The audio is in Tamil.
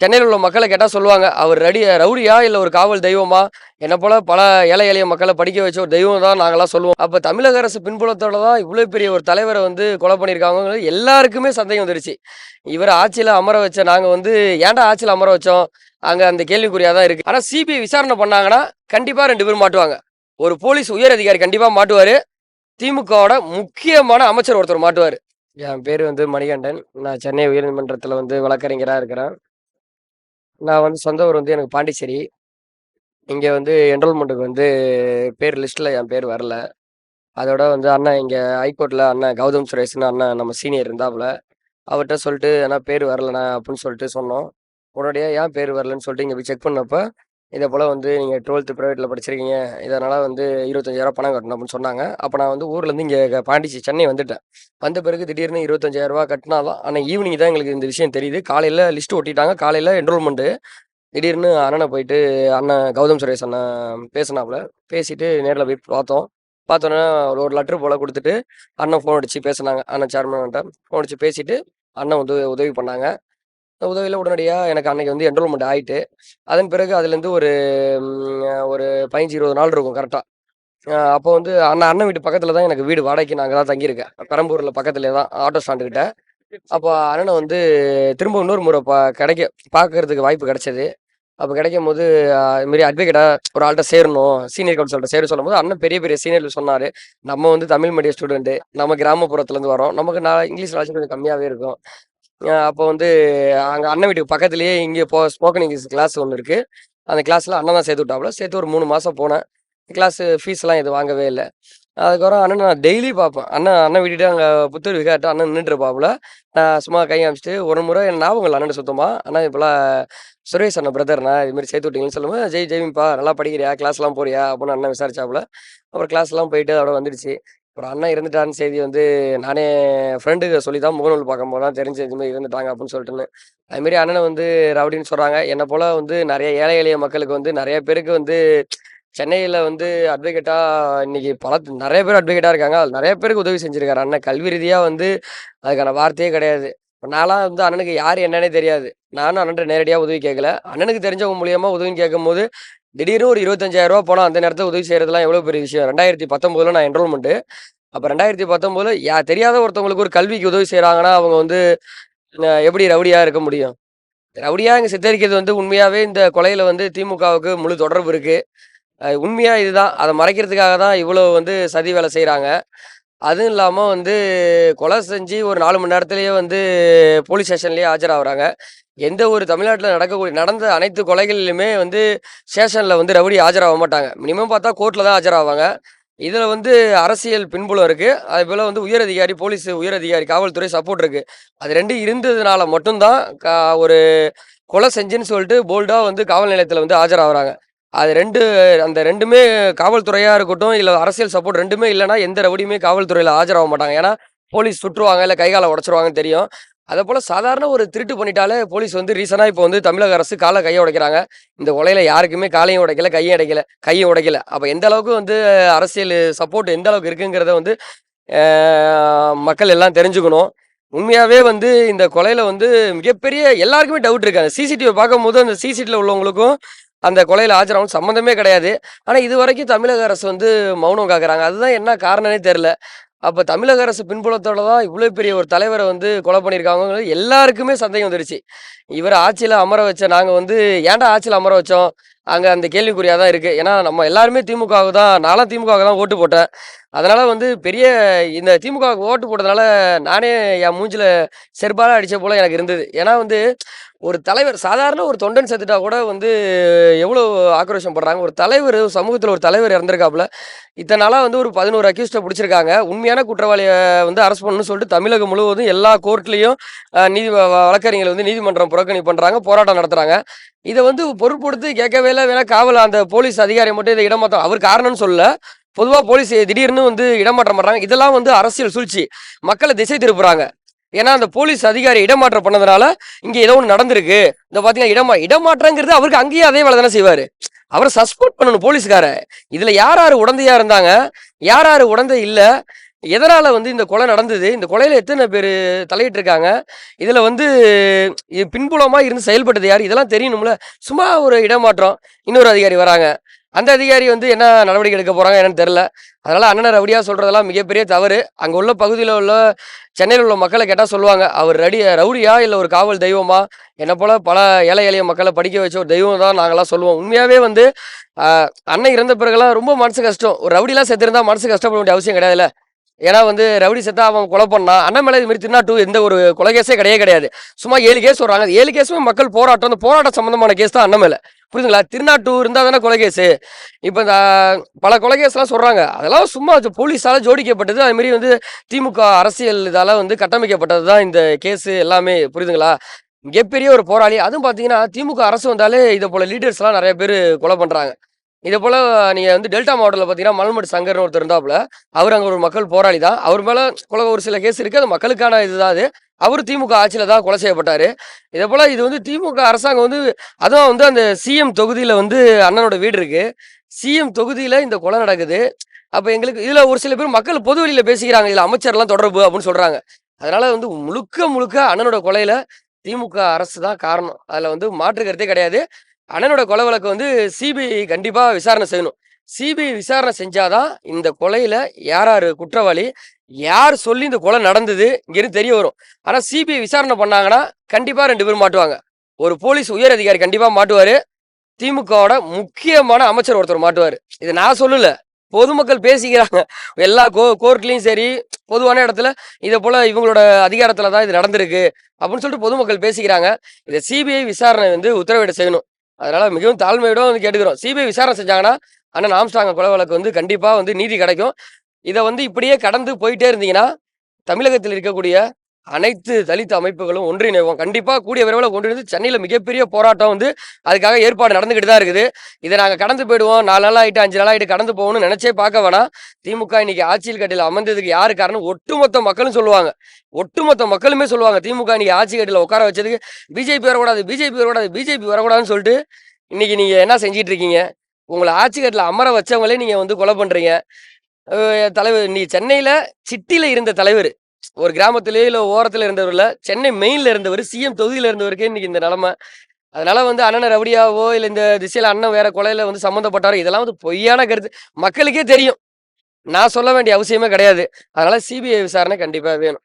சென்னையில் உள்ள மக்களை கேட்டால் சொல்லுவாங்க அவர் ரெடி ரவுடியா இல்லை ஒரு காவல் தெய்வமா? என்னை போல பல ஏழை எளிய மக்களை படிக்க வச்ச ஒரு தெய்வம் தான் நாங்களாம் சொல்லுவோம். அப்போ தமிழக அரசு பின்புலத்தோட தான் இவ்வளோ பெரிய ஒரு தலைவரை வந்து கொலை பண்ணியிருக்காங்க எல்லாருக்குமே சந்தேகம் வந்துருச்சு. இவர் ஆட்சியில் அமர வச்ச நாங்கள் வந்து ஏன்டா ஆட்சியில் அமர வச்சோம்? அங்கே அந்த கேள்விக்குறியாக தான் இருக்குது ஆனால் சிபிஐ விசாரணை பண்ணாங்கன்னா கண்டிப்பாக ரெண்டு பேரும் மாட்டுவாங்க. ஒரு போலீஸ் உயர் அதிகாரி கண்டிப்பாக மாட்டுவார். திமுகவோட முக்கியமான அமைச்சர் ஒருத்தர் மாட்டுவார். என் பேர் வந்து மணிகண்டன். நான் சென்னை உயர்நீதிமன்றத்தில் வந்து வழக்கறிஞராக இருக்கிறேன். நான் வந்து சொந்த ஊர் வந்து எனக்கு பாண்டிச்சேரி. இங்கே வந்து என்ரோல்மெண்ட்டுக்கு வந்து பேர் லிஸ்ட்டில் என் பேர் வரல. அதோட வந்து அண்ணன் இங்கே ஹைகோர்ட்டில் அண்ணன் கௌதம் சுரேஷ்னு அண்ணன் நம்ம சீனியர் இருந்தாப்புல அவர்கிட்ட சொல்லிட்டு ஏன்னா பேர் வரலண்ணா அப்படின்னு சொல்லிட்டு சொன்னோம். உடனடியாக ஏன் பேர் வரலன்னு சொல்லிட்டு இங்கே போய் செக் பண்ணப்போ இதே போல் வந்து நீங்கள் டுவெல்த்து ப்ரைவேட்டில் படிச்சிருக்கீங்க. இதனால் வந்து இருபத்தஞ்சாயிரம் பணம் கட்டணும் அப்படின்னு சொன்னாங்க. அப்போ நான் வந்து ஊர்லேருந்து இங்கே பாண்டிச்சி சென்னை வந்துட்டேன். வந்த பிறகு திடீர்னு இருபத்தஞ்சாயிரரூபா கட்டினா தான் ஆனால் ஈவினிங் தான் எங்களுக்கு இந்த விஷயம் தெரியுது. காலையில் லிஸ்ட் ஒட்டிட்டாங்க. காலையில் என்ரோல்மெண்ட்டு திடீர்னு அண்ணனை போயிட்டு அண்ணன் கௌதம் சுரேஷ் அண்ணன் பேசினாப்புல. பேசிட்டு நேரில் போய் பார்த்தோம். பார்த்தோன்னே ஒரு ஒரு லெட்ரு போல் கொடுத்துட்டு அண்ணன் ஃபோன் அடித்து பேசினாங்க. அண்ணன் சேர்மன்கிட்ட ஃபோன் அடித்து பேசிட்டு அண்ணன் வந்து உதவி பண்ணாங்க. உதவியில் உடனடியாக எனக்கு அன்னைக்கு வந்து என்ரோல்மெண்ட் ஆயிட்டு அதன் பிறகு அதுலேருந்து ஒரு ஒரு பதினஞ்சு இருபது நாள் இருக்கும் கரெக்டாக அப்போ வந்து அண்ணன் அண்ணன் வீட்டு பக்கத்தில் தான் எனக்கு வீடு வாடகைக்கு நாங்கள் தான் தங்கியிருக்கேன். பெரம்பூரில் பக்கத்துலேயே தான் ஆட்டோ ஸ்டாண்டுக்கிட்ட அப்போ அண்ணனை வந்து திரும்ப இன்னொரு முறை பா கிடைக்க பார்க்கறதுக்கு வாய்ப்பு கிடைச்சது. அப்போ கிடைக்கும் போது ஆஹ் இது மாதிரி அட்வொகேட்டாக ஒரு ஆள்கிட்ட சேரணும் சீனியர் கவுன்சில்கிட்ட சேர சொல்லும் போது அண்ணன் பெரிய பெரிய சீனியர் சொன்னார் நம்ம வந்து தமிழ் மீடியம் ஸ்டூடெண்ட்டு நம்ம கிராமப்புறத்துலேருந்து வரோம். நமக்கு நான் இங்கிலீஷ் நாலேஜ் கொஞ்சம் கம்மியாகவே இருக்கும். அப்போ வந்து அங்கே அண்ணன் வீட்டுக்கு பக்கத்துலேயே இங்கே போ ஸ்போக்கன் இங்கிலீஷ் கிளாஸ் ஒன்று இருக்குது அந்த கிளாஸில் அண்ணன் தான் சேர்த்து விட்டாப்புல. சேர்த்து ஒரு மூணு மாதம் போனேன். கிளாஸு ஃபீஸ்லாம் எதுவும் வாங்கவே இல்லை. அதுக்கப்புறம் அண்ணன் நான் டெய்லி பார்ப்பேன். அண்ணன் அண்ணன் விட்டுட்டு அங்கே புத்தூர் விகாட்ட அண்ணன் நின்றுருப்பாப்புல நான் சும்மா கை காமிச்சிட்டு ஒரு முறை என் ஞாபகம் இல்லை அண்ணன் சுத்தமாக அண்ணா இப்போலாம் சுரேஷ் அண்ணன் பிரதர்ண்ணா இதுமாரி சேர்த்து விட்டீங்கன்னு சொல்லும்போது ஜெய் ஜெய்மிப்பா நல்லா படிக்கிறியா? கிளாஸ்லாம் போறியா? அப்படின்னு அண்ணன் விசாரிச்சாப்புல. அப்புறம் கிளாஸ்லாம் போயிட்டு அதோட வந்துடுச்சு. அப்புறம் அண்ணன் இருந்துட்டான்னு செய்தி வந்து நானே ஃப்ரெண்டுக்கு சொல்லி தான் முகநூல் பார்க்கும்போது தான் தெரிஞ்சு மாதிரி இருந்துட்டாங்க அப்படின்னு சொல்லிட்டுன்னு. அதுமாரி அண்ணனை வந்து ரவுடின்னு சொல்கிறாங்க என்னை போல் வந்து நிறைய ஏழை எளிய மக்களுக்கு வந்து நிறைய பேருக்கு வந்து சென்னையில் வந்து அட்வொகேட்டாக இன்னைக்கு பல நிறைய பேர் அட்வொகேட்டாக இருக்காங்க. அது நிறைய பேருக்கு உதவி செஞ்சுருக்காரு அண்ணன். கல்வி ரீதியாக வந்து அதுக்கான வார்த்தையே கிடையாது. நான்லாம் வந்து அண்ணனுக்கு யார் என்னன்னே தெரியாது. நானும் அண்ணன் நேரடியாக உதவி கேட்கல. அண்ணனுக்கு தெரிஞ்சவங்க மூலியமாக உதவின்னு கேட்கும்போது திடீர்னு ஒரு இருபத்தஞ்சாயிரம் ரூபா போனால் அந்த நேரத்தில் உதவி செய்கிறதுலாம் எவ்வளோ பெரிய விஷயம்? ரெண்டாயிரத்தி பத்தொம்போதில் நான் என்ரோல்மெண்ட்டு அப்போ ரெண்டாயிரத்தி பத்தொம்போதில் யா தெரியாத ஒருத்தவங்களுக்கு ஒரு கல்விக்கு உதவி செய்கிறாங்கன்னா அவங்க வந்து எப்படி ரவுடியாக இருக்க முடியும்? ரவுடியாக இங்கே சித்தரிக்கிறது வந்து உண்மையாகவே இந்த கொலையில் வந்து திமுகவுக்கு முழு தொடர்பு இருக்குது உண்மையாக இதுதான். அதை மறைக்கிறதுக்காக தான் இவ்வளோ வந்து சதி வேலை செய்கிறாங்க அதுவும் இல்லாமல் வந்து கொலை செஞ்சு ஒரு நாலு மணி நேரத்துலேயே வந்து போலீஸ் ஸ்டேஷன்லேயே ஆஜராகிறாங்க. எந்த ஒரு தமிழ்நாட்டில் நடக்கக்கூடிய நடந்த அனைத்து கொலைகளிலுமே வந்து ஸ்டேஷனில் வந்து ரவுடி ஆஜராக மாட்டாங்க. மினிமம் பார்த்தா கோர்ட்டில் தான் ஆஜராவாங்க. இதில் வந்து அரசியல் பின்புலம் இருக்குது அதே போல் வந்து உயர் அதிகாரி போலீஸ் உயர் அதிகாரி காவல்துறை சப்போர்ட் இருக்குது அது ரெண்டும் இருந்ததுனால மட்டும்தான் கா ஒரு கொலை செஞ்சுன்னு சொல்லிட்டு போல்டாக வந்து காவல் நிலையத்தில் வந்து ஆஜராகிறாங்க. அது ரெண்டு அந்த ரெண்டுமே காவல்துறையாக இருக்கட்டும் இல்லை அரசியல் சப்போர்ட் ரெண்டுமே இல்லைன்னா எந்த ரவுடியுமே காவல்துறையில் ஆஜராக மாட்டாங்க. ஏன்னா போலீஸ் சுற்றுவாங்க இல்லை கைகால உடச்சிருவாங்கன்னு தெரியும். அதே போல் சாதாரண ஒரு திருட்டு பண்ணிட்டாலே போலீஸ் வந்து ரீசனாக இப்போ வந்து தமிழக அரசு காலை கையை உடைக்கிறாங்க. இந்த கொலையில் யாருக்குமே காலையும் உடைக்கல கையும் உடைக்கல கையும் உடைக்கல. அப்போ எந்த அளவுக்கு வந்து அரசியல் சப்போர்ட் எந்த அளவுக்கு இருக்குங்கிறத வந்து மக்கள் எல்லாம் தெரிஞ்சுக்கணும். உண்மையாகவே வந்து இந்த கொலையில் வந்து மிகப்பெரிய எல்லாருக்குமே டவுட் இருக்கு. அந்த சிசிடிவி பார்க்கும்போது அந்த சிசிடிவியில் உள்ளவங்களுக்கும் அந்த கொலையில் ஆஜராகும் சம்மந்தமே கிடையாது. ஆனால் இது வரைக்கும் தமிழக அரசு வந்து மௌனம் காக்குறாங்க. அதுதான் என்ன காரணம்னே தெரில அப்போ தமிழக அரசு பின்புலத்தோட தான் இவ்வளோ பெரிய ஒரு தலைவரை வந்து கொலை பண்ணியிருக்காங்க எல்லாருக்குமே சந்தேகம் வந்துருச்சு. இவர் ஆட்சியில் அமர வச்ச நாங்கள் வந்து ஏன்டா ஆட்சியில் அமர வச்சோம்? அங்கே அந்த கேள்விக்குறியாக தான் இருக்குது ஏன்னா நம்ம எல்லாருமே திமுகவுக்கு தான் நானும் திமுகவுக்கு தான் ஓட்டு போட்டேன். அதனால் வந்து பெரிய இந்த திமுகவுக்கு ஓட்டு போட்டதுனால நானே என் மூஞ்சில் செருப்பால் அடித்த போல் எனக்கு இருந்தது. ஏன்னா வந்து ஒரு தலைவர் சாதாரண ஒரு தொண்டன் செத்துட்டா கூட வந்து எவ்வளோ ஆக்ரோஷம் படுறாங்க. ஒரு தலைவர் சமூகத்தில் ஒரு தலைவர் இறந்துருக்காப்புல. இத்தனை நாளாக வந்து ஒரு பதினோரு அக்யூஸ்ட்டை பிடிச்சிருக்காங்க. உண்மையான குற்றவாளியை வந்து அரெஸ்ட் பண்ணணும்னு சொல்லிட்டு தமிழகம் முழுவதும் எல்லா கோர்ட்லேயும் நீதி வழக்கறிஞர்கள் வந்து நீதிமன்றம் புறக்கணி பண்ணுறாங்க போராட்டம் நடத்துகிறாங்க இதை வந்து பொருட்படுத்தி கேட்கவே இல்லை. வேணா காவல் அந்த போலீஸ் அதிகாரி மட்டும் இதை இடமாற்றம் அவர் காரணம்னு சொல்லலை. பொதுவாக போலீஸ் திடீர்னு வந்து இடமாற்றம் பண்ணுறாங்க இதெல்லாம் வந்து அரசியல் சூழ்ச்சி. மக்களை திசை திருப்புறாங்க. ஏன்னா அந்த போலீஸ் அதிகாரி இடமாற்றம் பண்ணதுனால இங்கே ஏதோ ஒன்று நடந்திருக்கு. இந்த பார்த்தீங்கன்னா இடமா இடமாற்றங்கிறது அவருக்கு அங்கேயே அதே வேலை தானே செய்வார். அவரை சஸ்பெண்ட் பண்ணணும் போலீஸ்கார இதில் யார் யார் உடந்தையா இருந்தாங்க? யார் யார் உடந்தை இல்லை? எதனால் வந்து இந்த கொலை நடந்தது? இந்த கொலையில் எத்தனை பேர் தலையிட்டு இருக்காங்க இதில் வந்து பின்புலமாக இருந்து செயல்பட்டது யார்? இதெல்லாம் தெரியணும்ல. சும்மா ஒரு இடமாற்றம். இன்னொரு அதிகாரி வராங்க. அந்த அதிகாரி வந்து என்ன நடவடிக்கை எடுக்க போகிறாங்க என்னன்னு தெரில அதனால் அண்ணன் ரவுடியாக சொல்கிறதெல்லாம் மிகப்பெரிய தவறு. அங்கே உள்ள பகுதியில் உள்ள சென்னையில் உள்ள மக்களை கேட்டால் சொல்லுவாங்க அவர் ரடி ரவுடியா இல்லை ஒரு காவல் தெய்வமா? என்னை போல் பல ஏழை எளிய மக்களை படிக்க வச்ச ஒரு தெய்வம் தான் நாங்களாம் சொல்லுவோம். உண்மையாகவே வந்து அன்னை அண்ணன் இறந்த பிறகுலாம் ரொம்ப மனசு கஷ்டம். ஒரு ரவுடிலாம் செத்துருந்தா மனசு கஷ்டப்பட வேண்டிய அவசியம் கிடையாதுல்ல. ஏன்னா வந்து ரவுடி செத்தா அவன் கொலை பண்ணா அண்ணன் மேலே இது மாதிரி திருநா டூ எந்த ஒரு கொலை கேஸே கிடையவே கிடையாது. சும்மா ஏழு கேஸ் வராங்க ஏழு கேஸுமே மக்கள் போராட்டம் அந்த போராட்டம் சம்பந்தமான கேஸ் தான் அண்ணன் மேல. புரியுதுங்களா திருநா டூ தானே கொலை கேஸு இப்போ இந்த பல கொலை கேஸ்லாம் சொல்கிறாங்க அதெல்லாம் சும்மா போலீஸால் ஜோடிக்கப்பட்டது. அதுமாரி வந்து திமுக அரசியல் இதால் வந்து கட்டமைக்கப்பட்டது தான் இந்த கேஸு எல்லாமே. புரியுதுங்களா? மிகப்பெரிய ஒரு போராளி. அதுவும் பார்த்தீங்கன்னா திமுக அரசு வந்தாலே இதை போல லீடர்ஸ்லாம் நிறைய பேர் கொலை பண்ணுறாங்க இதே போல நீங்க வந்து டெல்டா மாவட்டத்தில் பார்த்தீங்கன்னா மல்மடு சங்கர்னு ஒருத்தர் இருந்தாப்புல அவர் அங்கே ஒரு மக்கள் போராளி தான். அவர் மேல கொலை ஒரு சில கேஸ் இருக்கு. அது மக்களுக்கான இதுதான் அது. அவர் திமுக ஆட்சியில தான் கொலை செய்யப்பட்டாரு. இதே போல இது வந்து திமுக அரசாங்கம் வந்து அதுவும் வந்து அந்த சிஎம் தொகுதியில வந்து அண்ணனோட வீடு இருக்கு. சிஎம் தொகுதியில இந்த கொலை நடக்குது. அப்ப எங்களுக்கு இதுல ஒரு சில பேர் மக்கள் பொது வெளியில பேசிக்கிறாங்க. இதுல அமைச்சர்லாம் தொடர்பு அப்படின்னு சொல்றாங்க. அதனால வந்து முழுக்க முழுக்க அண்ணனோட கொலையில திமுக அரசு தான் காரணம். அதுல வந்து மாற்று கருத்தே கிடையாது. அண்ணனோட கொலை வழக்கு வந்து சிபிஐ கண்டிப்பாக விசாரணை செய்யணும். சிபிஐ விசாரணை செஞ்சாதான் இந்த கொலையில யார் யாரு குற்றவாளி யார் சொல்லி இந்த கொலை நடந்தது இங்கிருந்து தெரிய வரும். ஆனால் சிபிஐ விசாரணை பண்ணாங்கன்னா கண்டிப்பாக ரெண்டு பேரும் மாட்டுவாங்க. ஒரு போலீஸ் உயர் அதிகாரி கண்டிப்பாக மாட்டுவார். திமுகவோட முக்கியமான அமைச்சர் ஒருத்தர் மாட்டுவார். இது நான் சொல்லலை. பொதுமக்கள் பேசிக்கிறாங்க. எல்லா கோ கோர்ட்லேயும் சரி பொதுவான இடத்துல இதை போல் இவங்களோட அதிகாரத்தில் தான் இது நடந்திருக்கு அப்படின்னு சொல்லிட்டு பொதுமக்கள் பேசிக்கிறாங்க. இதை சிபிஐ விசாரணை வந்து உத்தரவிட செய்யணும். அதனால மிகவும் தாழ்மையோட வந்து கேட்டுக்கிறோம். சிபிஐ விசாரணை செஞ்சாங்கன்னா அண்ணன் ஆம்ஸ்டாங்க கொலை வழக்கு வந்து கண்டிப்பா வந்து நீதி கிடைக்கும். இதை வந்து இப்படியே கடந்து போயிட்டே இருந்தீங்கன்னா தமிழகத்தில் இருக்கக்கூடிய அனைத்து தலித் அமைப்புகளும் ஒன்றிணைவோம். கண்டிப்பாக கூடிய விரைவில் ஒன்றிணைந்து சென்னையில் மிகப்பெரிய போராட்டம் வந்து அதுக்காக ஏற்பாடு நடந்துகிட்டு தான் இருக்குது. இதை நாங்கள் கடந்து போயிடுவோம். நாலு நாள் ஆகிட்டு அஞ்சு நாள் ஆகிட்டு கடந்து போகணும்னு நினைச்சே பார்க்க வேணாம். திமுக இன்னைக்கு ஆட்சியில் கட்டில அமர்ந்ததுக்கு யாரு காரணம்? ஒட்டுமொத்த மக்களும் சொல்லுவாங்க. ஒட்டுமொத்த மக்களுமே சொல்லுவாங்க திமுக இன்னைக்கு ஆட்சி கட்டில உட்கார வச்சதுக்கு பிஜேபி வரக்கூடாது பிஜேபி வரக்கூடாது பிஜேபி வரக்கூடாதுன்னு சொல்லிட்டு இன்னைக்கு நீங்கள் என்ன செஞ்சிட்டு இருக்கீங்க? உங்களை ஆட்சி கட்டில் அமர வச்சவங்களே நீங்கள் வந்து கொலை பண்ணுறீங்க தலைவர் நீ சென்னையில் சிட்டியில் இருந்த தலைவர் ஒரு கிராமத்திலேயே இல்லை ஓரத்தில் இருந்தவர்ல சென்னை மெயின்ல இருந்தவர் சிஎம் தொகுதியில் இருந்தவருக்கே இன்னைக்கு இந்த நிலமை. அதனால வந்து அண்ணன் ரவுடியாவோ இல்லை இந்த திசையில் அண்ணன் வேற கொலையில வந்து சம்மந்தப்பட்டாரோ இதெல்லாம் வந்து பொய்யான கருத்து. மக்களுக்கே தெரியும். நான் சொல்ல வேண்டிய அவசியமே கிடையாது. அதனால சிபிஐ விசாரணை கண்டிப்பாக வேணும்.